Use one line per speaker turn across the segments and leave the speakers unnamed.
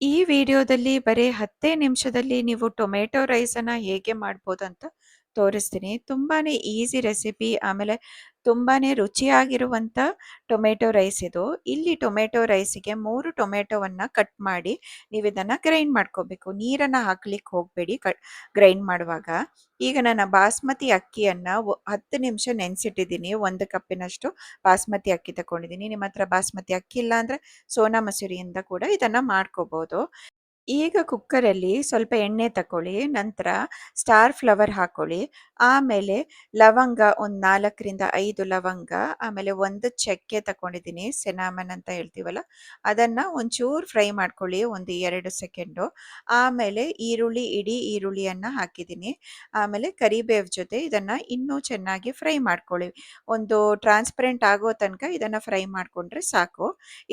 ಈ ವಿಡಿಯೋದಲ್ಲಿ ಬರೀ ಹತ್ತೇ ನಿಮಿಷದಲ್ಲಿ ನೀವು ಟೊಮೆಟೊ ರೈಸನ್ನು ಹೇಗೆ ಮಾಡ್ಬೋದು ಅಂತ ತೋರಿಸ್ತೀನಿ. ತುಂಬಾನೇ ಈಸಿ ರೆಸಿಪಿ, ಆಮೇಲೆ ತುಂಬಾನೇ ರುಚಿಯಾಗಿರುವಂಥ ಟೊಮೆಟೊ ರೈಸ್ ಇದು. ಇಲ್ಲಿ ಟೊಮೆಟೊ ರೈಸಿಗೆ ಮೂರು ಟೊಮೆಟೊವನ್ನು ಕಟ್ ಮಾಡಿ ನೀವು ಇದನ್ನು ಗ್ರೈಂಡ್ ಮಾಡ್ಕೋಬೇಕು. ನೀರನ್ನು ಹಾಕ್ಲಿಕ್ಕೆ ಹೋಗಬೇಡಿ ಕಟ್ ಗ್ರೈಂಡ್ ಮಾಡುವಾಗ. ಈಗ ನಾನು ಬಾಸ್ಮತಿ ಅಕ್ಕಿಯನ್ನು ಹತ್ತು 10 ನಿಮಿಷ ನೆನೆಸಿಟ್ಟಿದ್ದೀನಿ. ಒಂದು ಕಪ್ಪಿನಷ್ಟು ಬಾಸ್ಮತಿ ಅಕ್ಕಿ ತಗೊಂಡಿದ್ದೀನಿ. ನಿಮ್ಮ ಹತ್ರ ಬಾಸ್ಮತಿ ಅಕ್ಕಿ ಇಲ್ಲ ಅಂದ್ರೆ ಸೋನಾ ಮಸೂರಿಯಿಂದ ಕೂಡ ಇದನ್ನು ಮಾಡ್ಕೋಬಹುದು. ಈಗ ಕುಕ್ಕರಲ್ಲಿ ಸ್ವಲ್ಪ ಎಣ್ಣೆ ತಕೊಳ್ಳಿ. ನಂತರ ಸ್ಟಾರ್ ಫ್ಲವರ್ ಹಾಕೊಳ್ಳಿ. ಆಮೇಲೆ ಲವಂಗ ಒಂದು 4ರಿಂದ 5 ಲವಂಗ, ಆಮೇಲೆ ಒಂದು ಚಕ್ಕೆ ತಗೊಂಡಿದ್ದೀನಿ. ಸೆನಾಮನ್ ಅಂತ ಹೇಳ್ತೀವಲ್ಲ, ಅದನ್ನು ಒಂಚೂರು ಫ್ರೈ ಮಾಡ್ಕೊಳ್ಳಿ ಒಂದು ಎರಡು ಸೆಕೆಂಡು. ಆಮೇಲೆ ಈರುಳ್ಳಿ, ಇಡೀ ಈರುಳ್ಳಿಯನ್ನು ಹಾಕಿದ್ದೀನಿ. ಆಮೇಲೆ ಕರಿಬೇವು ಜೊತೆ ಇದನ್ನು ಇನ್ನೂ ಚೆನ್ನಾಗಿ ಫ್ರೈ ಮಾಡ್ಕೊಳ್ಳಿ. ಒಂದು ಟ್ರಾನ್ಸ್ಪರೆಂಟ್ ಆಗೋ ತನಕ ಇದನ್ನು ಫ್ರೈ ಮಾಡಿಕೊಂಡ್ರೆ ಸಾಕು.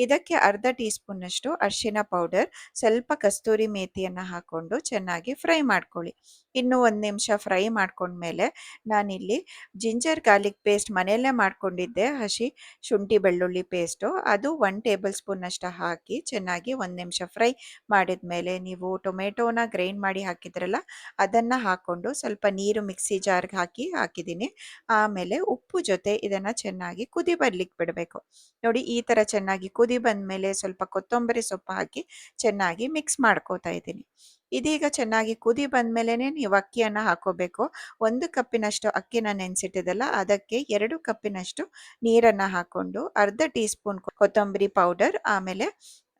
ಇದಕ್ಕೆ ಅರ್ಧ ಟೀ ಸ್ಪೂನಷ್ಟು ಅರಿಶಿನ ಪೌಡರ್, ಸ್ವಲ್ಪ ಕಸ್ತೂರಿ ಮೇಥಿಯನ್ನ ಹಾಕೊಂಡು ಚೆನ್ನಾಗಿ ಫ್ರೈ ಮಾಡ್ಕೊಳ್ಳಿ. ಇನ್ನು ಒಂದು ನಿಮಿಷ ಫ್ರೈ ಮಾಡ್ಕೊಂಡ್ಮೇಲೆ ನಾನಿಲ್ಲಿ ಜಿಂಜರ್ ಗಾರ್ಲಿಕ್ ಪೇಸ್ಟ್ ಮನೆಯಲ್ಲೇ ಮಾಡ್ಕೊಂಡಿದ್ದೆ. ಹಸಿ ಶುಂಠಿ ಬೆಳ್ಳುಳ್ಳಿ ಪೇಸ್ಟು. ಅದು ಒನ್ ಟೇಬಲ್ ಸ್ಪೂನಷ್ಟು ಹಾಕಿ ಚೆನ್ನಾಗಿ ಒಂದು ನಿಮಿಷ ಫ್ರೈ ಮಾಡಿದ ಮೇಲೆ ನೀವು ಟೊಮೆಟೊನ ಗ್ರೈಂಡ್ ಮಾಡಿ ಹಾಕಿದ್ರಲ್ಲ, ಅದನ್ನು ಹಾಕ್ಕೊಂಡು ಸ್ವಲ್ಪ ನೀರು ಮಿಕ್ಸಿ ಜಾರ್‌ಗೆ ಹಾಕಿ ಹಾಕಿದ್ದೀನಿ. ಆಮೇಲೆ ಉಪ್ಪು ಜೊತೆ ಇದನ್ನು ಚೆನ್ನಾಗಿ ಕುದಿ ಬರ್ಲಿಕ್ಕೆ ಬಿಡಬೇಕು. ನೋಡಿ ಈ ಥರ ಚೆನ್ನಾಗಿ ಕುದಿ ಬಂದ್ಮೇಲೆ ಸ್ವಲ್ಪ ಕೊತ್ತಂಬರಿ ಸೊಪ್ಪು ಹಾಕಿ ಚೆನ್ನಾಗಿ ಮಿಕ್ಸ್ ಮಾಡ್ಕೋತಾ ಇದ್ದೀನಿ. ಇದೀಗ ಚೆನ್ನಾಗಿ ಕುದಿ ಬಂದ್ಮೇಲೆನೆ ನೀವು ಅಕ್ಕಿಯನ್ನು ಹಾಕೋಬೇಕು. ಒಂದು ಕಪ್ಪಿನಷ್ಟು ಅಕ್ಕಿನ ನೆನೆಸಿಟ್ಟಿದಲ್ಲ ಅದಕ್ಕೆ ಎರಡು ಕಪ್ಪಿನಷ್ಟು ನೀರನ್ನು ಹಾಕೊಂಡು ಅರ್ಧ ಟೀ ಸ್ಪೂನ್ ಕೊತ್ತಂಬರಿ ಪೌಡರ್, ಆಮೇಲೆ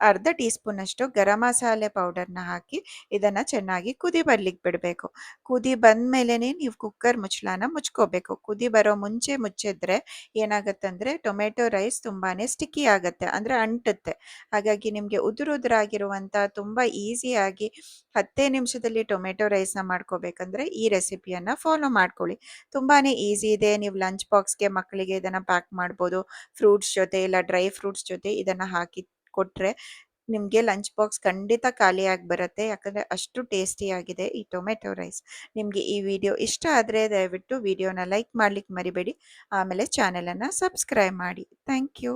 ಅರ್ಧ ಟೀ ಸ್ಪೂನಷ್ಟು ಗರಂ ಮಸಾಲೆ ಪೌಡರ್‌ನ ಹಾಕಿ ಇದನ್ನು ಚೆನ್ನಾಗಿ ಕುದಿ ಬರ್ಲಿಕ್ಕೆ ಬಿಡಬೇಕು. ಕುದಿ ಬಂದ್ಮೇಲೆನೆ ನೀವು ಕುಕ್ಕರ್ ಮುಚ್ಚಳನ ಮುಚ್ಕೋಬೇಕು. ಕುದಿ ಬರೋ ಮುಂಚೆ ಮುಚ್ಚಿದ್ರೆ ಏನಾಗುತ್ತಂದರೆ ಟೊಮೆಟೊ ರೈಸ್ ತುಂಬಾ ಸ್ಟಿಕ್ಕಿ ಆಗುತ್ತೆ, ಅಂದರೆ ಅಂಟುತ್ತೆ. ಹಾಗಾಗಿ ನಿಮಗೆ ಉದುರುದುರಾಗಿರುವಂಥ ತುಂಬ ಈಸಿಯಾಗಿ ಹತ್ತೇ ನಿಮಿಷದಲ್ಲಿ ಟೊಮೆಟೊ ರೈಸ್‌ನ ಮಾಡ್ಕೋಬೇಕಂದ್ರೆ ಈ ರೆಸಿಪಿಯನ್ನು ಫಾಲೋ ಮಾಡ್ಕೊಳ್ಳಿ. ತುಂಬಾ ಈಸಿ ಇದೆ. ನೀವು ಲಂಚ್ ಬಾಕ್ಸ್‌ಗೆ ಮಕ್ಕಳಿಗೆ ಇದನ್ನು ಪ್ಯಾಕ್ ಮಾಡ್ಬೋದು. ಫ್ರೂಟ್ಸ್ ಜೊತೆ ಇಲ್ಲ ಡ್ರೈ ಫ್ರೂಟ್ಸ್ ಜೊತೆ ಇದನ್ನು ಹಾಕಿ ಕೊಟ್ರೆ ನಿಮ್ಗೆ ಲಂಚ್ ಬಾಕ್ಸ್ ಖಂಡಿತ ಖಾಲಿಯಾಗಿ ಬರುತ್ತೆ. ಯಾಕಂದ್ರೆ ಅಷ್ಟು ಟೇಸ್ಟಿಯಾಗಿದೆ ಈ ಟೊಮೆಟೊ ರೈಸ್. ನಿಮ್ಗೆ ಈ ವಿಡಿಯೋ ಇಷ್ಟ ಆದ್ರೆ ದಯವಿಟ್ಟು ವಿಡಿಯೋನ ಲೈಕ್ ಮಾಡ್ಲಿಕ್ಕೆ ಮರಿಬೇಡಿ. ಆಮೇಲೆ ಚಾನೆಲ್ ಅನ್ನ ಸಬ್ಸ್ಕ್ರೈಬ್ ಮಾಡಿ. Thank you.